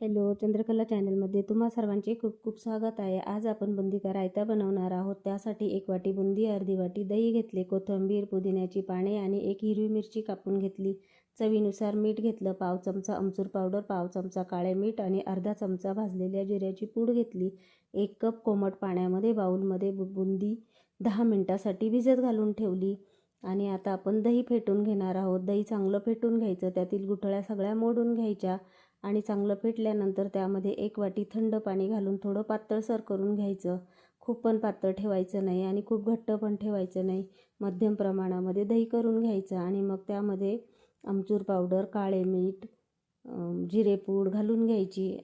Hello Chandrakala चॅनलमध्ये तुम्हा सर्वांचे खूप खूप स्वागत आहे. आज आपण बुंदी का रायता बनवणार आहोत. त्यासाठी एक वाटी बुंदी अर्धी वाटी दही घेतले कोथिंबीर पुदिन्याची पाने आणि एक हिरवी मिरची कापून घेतली. चवीनुसार मीठ घेतलं पाव चमचा आमचूर पावडर पाव चमचा काळे मीठ आणि अर्धा चमचा भाजलेल्या जिऱ्याची पूड घेतली. एक कप कोमट पाण्यामध्ये बाऊलमध्ये बु बुंदी दहा मिनटासाठी भिजत घालून ठेवली. आणि आता आपण दही फेटून घेणार आहोत. दही चांगलं फेटून घ्यायचं. त्यातील गुठळ्या सगळ्या मोडून घ्यायच्या. आणि चांगलं फेटल्यानंतर त्यामध्ये एक वाटी थंड पाणी घालून थोडं पातळसर करून घ्यायचं. खूप पण पातळ ठेवायचं नाही आणि खूप घट्ट पण ठेवायचं नाही. मध्यम प्रमाणामध्ये दही करून घ्यायचं आणि मग त्यामध्ये आमचूर पावडर काळे मीठ जिरेपूड घालून घ्यायची.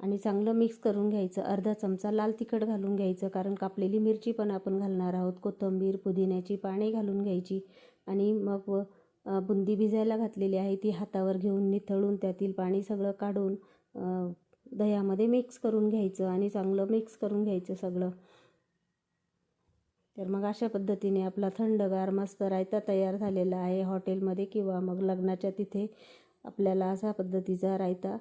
आणि चांगलं मिक्स करून घ्यायचं. अर्धा चमचा लाल तिखट घालून घ्यायचं कारण कापलेली मिरची पण आपण घालणार आहोत. कोथिंबीर पुदिन्याची पाने घालून घ्यायची. आणि मग बुंदी भिजायला घातलेली आहे. ती हातावर घेऊन निथळून त्यातील पाणी सगळं काढून दह्यामध्ये मिक्स करून घ्यायचं आणि चांगलं मिक्स करून घ्यायचं सगळं. तर मग अशा पद्धतीने आपला थंडगार मस्त रायता तयार झालेला आहे हॉटेलमध्ये किंवा मग लग्नाच्या तिथे आपल्याला अशा पद्धतीचा रायता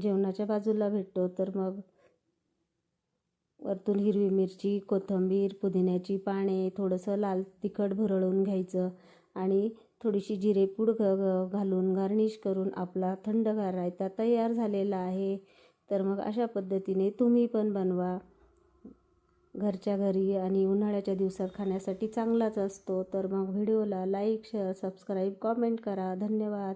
जेवणाच्या बाजूला भेटतो. तर मग वरतून हिरवी मिरची कोथिंबीर पुदिन्याची पाने थोडंसं लाल तिखट भरळून घ्यायचं आणि थोडीशी जिरेपूड घ घालून गार्निश करून आपला थंडगार रायता तयार झालेला आहे. तर मग अशा पद्धतीने तुम्ही पण बनवा. घरच्या घरी आणि उन्हाळ्याच्या दिवसात खाण्यासाठी चांगलाच असतो. तर मग व्हिडिओला लाईक शेअर सबस्क्राईब कॉमेंट करा. धन्यवाद.